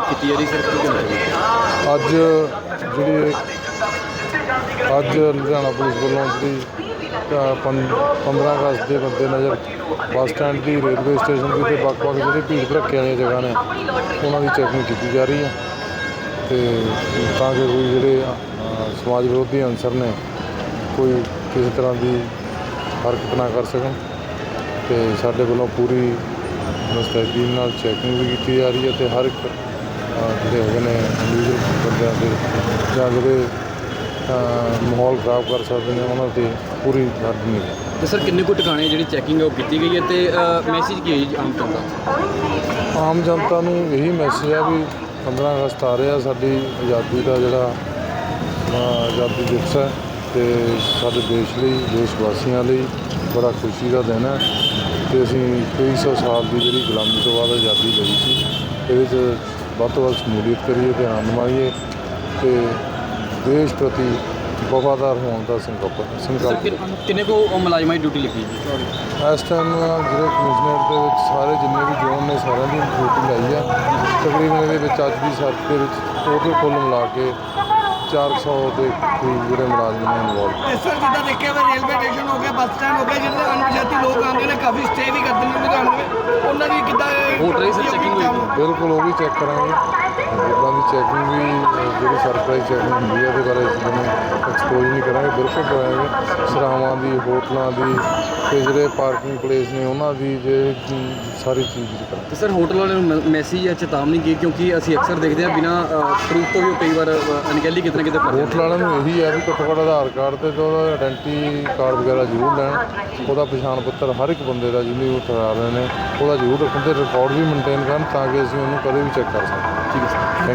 ਕੀਤੀ ਜਾ ਰਹੀ ਸਰ ਕੀ ਕਹਿਣਾ ਚਾਹੁੰਦੇ ਅੱਜ ਜਿਹੜੀ ਅੱਜ ਲੁਧਿਆਣਾ ਪੁਲਿਸ ਵੱਲੋਂ ਜਿਹੜੀ ਅ, ਪੰ- 15 ਅਗਸਤ ਦੇ ਮੱਦੇ ਨਜ਼ਰ ਬੱਸ ਸਟੈਂਡ ਦੀ ਰੇਲਵੇ ਸਟੇਸ਼ਨ ਦੀ ਤੇ ਵੱਖ-ਵੱਖ ਜਿਹੜੇ ਭੀੜ ਭੜੱਕੇ ਵਾਲੀਆਂ ਜਗ੍ਹਾ ਨੇ ਉਹਨਾਂ ਦੀ ਚੈਕਿੰਗ ਕੀਤੀ ਜਾ ਰਹੀ ਹੈ। ਤੇ ਤਾਂ ਕਿ ਕੋਈ ਜਿਹੜੇ ਅ, ਸਮਾਜ ਵਿਰੋਧੀ ਅਨਸਰ ਨੇ ਕੋਈ ਕਿਸੇ ਤਰ੍ਹਾਂ ਦੀ ਹਰਕਤ ਨਾ ਕਰ ਸਕਣ। ਤੇ ਸਾਡੇ ਵੱਲੋਂ ਪੂਰੀ ਮੁਸਤੈਦੀ ਨਾਲ ਚੈਕਿੰਗ ਵੀ ਕੀਤੀ ਜਾ ਰਹੀ ਹੈ ਤੇ ਹਰ ਇੱਕ ਜਿਹੜੇ ਹੈਗੇ ਨੇ ਇੰਡੀਵਿਜੂਅਲ ਬੰਦਿਆਂ ਦੇ ਜਾਂ ਜਿਹੜੇ ਮਾਹੌਲ ਖਰਾਬ ਕਰ ਸਕਦੇ ਨੇ ਉਹਨਾਂ ਤੇ ਪੂਰੀ ਨਜ਼ਰ ਨਹੀਂ ਤੇ ਸਰ ਕਿੰਨੇ ਕੁ ਟਿਕਾਣੇ ਜਿਹੜੀ ਚੈਕਿੰਗ ਉਹ ਕੀਤੀ ਗਈ ਹੈ ਤੇ ਮੈਸੇਜ ਕੀ ਹੈ ਜੀ ਆਮ ਜਨਤਾ ਆਮ ਜਨਤਾ ਨੂੰ ਇਹੀ ਮੈਸੇਜ ਆ ਵੀ 15 ਅਗਸਤ ਆ ਰਿਹਾ ਸਾਡੀ ਆਜ਼ਾਦੀ ਦਾ ਜਿਹੜਾ ਆਜ਼ਾਦੀ ਦਿਵਸ ਹੈ ਤੇ ਸਾਡੇ ਦੇਸ਼ ਲਈ ਦੇਸ਼ ਵਾਸੀਆਂ ਲਈ ਬੜਾ ਖੁਸ਼ੀ ਦਾ ਦਿਨ ਹੈ ਤੇ ਅਸੀਂ 2300 ਸਾਲ ਦੀ ਜਿਹੜੀ ਗੁਲਾਮੀ ਤੋਂ ਬਾਅਦ ਆਜ਼ਾਦੀ ਲਈ ਸੀ ਇਹਦੇ 'ਚ ਵੱਧ ਤੋਂ ਵੱਧ ਸ਼ਮੂਲੀਅਤ ਕਰੀਏ ਤੇ ਆਨੰਦ ਮਾਣੀਏ ਤੇ ਦੇਸ਼ ਪ੍ਰਤੀ ਵਫਾਦਾਰ ਹੋਣ ਦਾ ਸੰਕਲਪ ਸੰਕਲਪ ਕਿੰਨ- ਕੋ ਮੁਲਾਜ਼ਮਾਂ ਦੀ ਡਿਊਟੀ ਲੱਗੀ ਜੀ? ਇਸ ਟਾਈਮ ਜਿਹੜੇ ਕਮਿਸ਼ਨਰ ਦੇ ਵਿੱਚ ਸਾਰੇ ਜਿੰਨੇ ਵੀ ਜ਼ੋਨ ਨੇ ਸਾਰਿਆਂ ਦੀ ਡਿਊਟੀ ਲਾਈ ਹੈ ਤਕਰੀਬਨ ਇਹਦੇ ਵਿੱਚ ਅੱਜ ਦੀ ਸਰਦ ਦੇ ਵਿੱਚ ਟੋਟਲ ਕੁੱਲ ਮਿਲਾ ਕੇ 400 ਦੇ ਕਰੀਬ ਜਿਹੜੇ ਮੁਲਾਜ਼ਮ ਨੇ ਇਨਵੋਲਵ ਤੇ ਸਰ ਜਿੱਦਾਂ ਦੇਖਿਆ ਵਾ ਰੇਲਵੇ ਸਟੇਸ਼ਨ ਹੋ ਗਿਆ ਬੱਸ ਸਟੈਂਡ ਹੋ ਗਿਆ ਜਿਹੜੇ ਅਣਪਛਾਤੀ ਲੋਕ ਆਉਂਦੇ ਨੇ ਕਾਫੀ ਸਟੇ ਵੀ ਕਰਦੇ ਨੇ ਲੁਧਿਆਣੇ ਵਿੱਚ ਉਹਨਾਂ ਦੀ ਕਿੱਦਾਂ ਹੋਟਲ ਦੀ ਸਰ ਚੈਕਿੰਗ ਹੋਈ ਬਿਲਕੁਲ ਉਹ ਵੀ ਚੈੱਕ ਕਰਾਂਗੇ। ਜਿੱਦਾਂ ਦੀ ਚੈਕਿੰਗ ਵੀ ਜਿਹੜੀ ਸਰਪ੍ਰਾਈਜ਼ ਚੈਕਿੰਗ ਹੁੰਦੀ ਹੈ ਉਹਦੇ ਬਾਰੇ ਇਸ ਨੂੰ ਐਕਸਪੋਜ਼ ਨਹੀਂ ਕਰਾਂਗੇ। ਬਿਲਕੁਲ ਕਰਾਂਗੇ। ਸਰਾਵਾਂ ਦੀ ਹੋਟਲਾਂ ਦੀ ਤੇ ਜਿਹੜੇ ਪਾਰਕਿੰਗ ਪਲੇਸ ਨੇ ਉਹਨਾਂ ਦੀ ਜੇ ਸਾਰੀ ਚੀਜ਼ ਦੀ ਕਰਾਂਗੇ। ਤੇ ਸਰ ਹੋਟਲ ਵਾਲਿਆਂ ਨੂੰ ਮੈਸੇਜ ਜਾਂ ਚੇਤਾਵਨੀ ਕੀ ਕਿਉਂਕਿ ਅਸੀਂ ਅਕਸਰ ਦੇਖਦੇ ਹਾਂ ਬਿਨਾ ਪ੍ਰੂਫ ਤੋਂ ਵੀ ਕਈ ਵਾਰ ਅਣਗਹਿਲੀ ਕਿਤੇ ਨਾ ਕਿਤੇ ਕਰਦੇ ਹੋਟਲ ਵਾਲਿਆਂ ਨੂੰ ਇਹੀ ਹੈ ਵੀ ਘੱਟੋ ਘੱਟ ਆਧਾਰ ਕਾਰਡ ਤੇ ਉਹਦਾ ਆਇਡੈਂਟੀ ਕਾਰਡ ਵਗੈਰਾ ਜ਼ਰੂਰ ਲੈਣ। ਉਹਦਾ ਪਛਾਣ ਪੱਤਰ ਹਰ ਇੱਕ ਬੰਦੇ ਦਾ ਜਿਹਨੂੰ ਉਹ ਠਹਿਰਾ ਰਹੇ ਨੇ ਉਹਦਾ ਜ਼ਰੂਰ ਰੱਖਣ ਤੇ ਰਿਕਾਰਡ ਵੀ ਮੇਨਟੇਨ ਕਰਨ ਤਾਂ ਕਿ ਅਸੀਂ ਉਹਨੂੰ ਕਦੇ ਵੀ ਚੈੱਕ ਕਰ ਸਕੀਏ। ਠੀਕ ਹੈ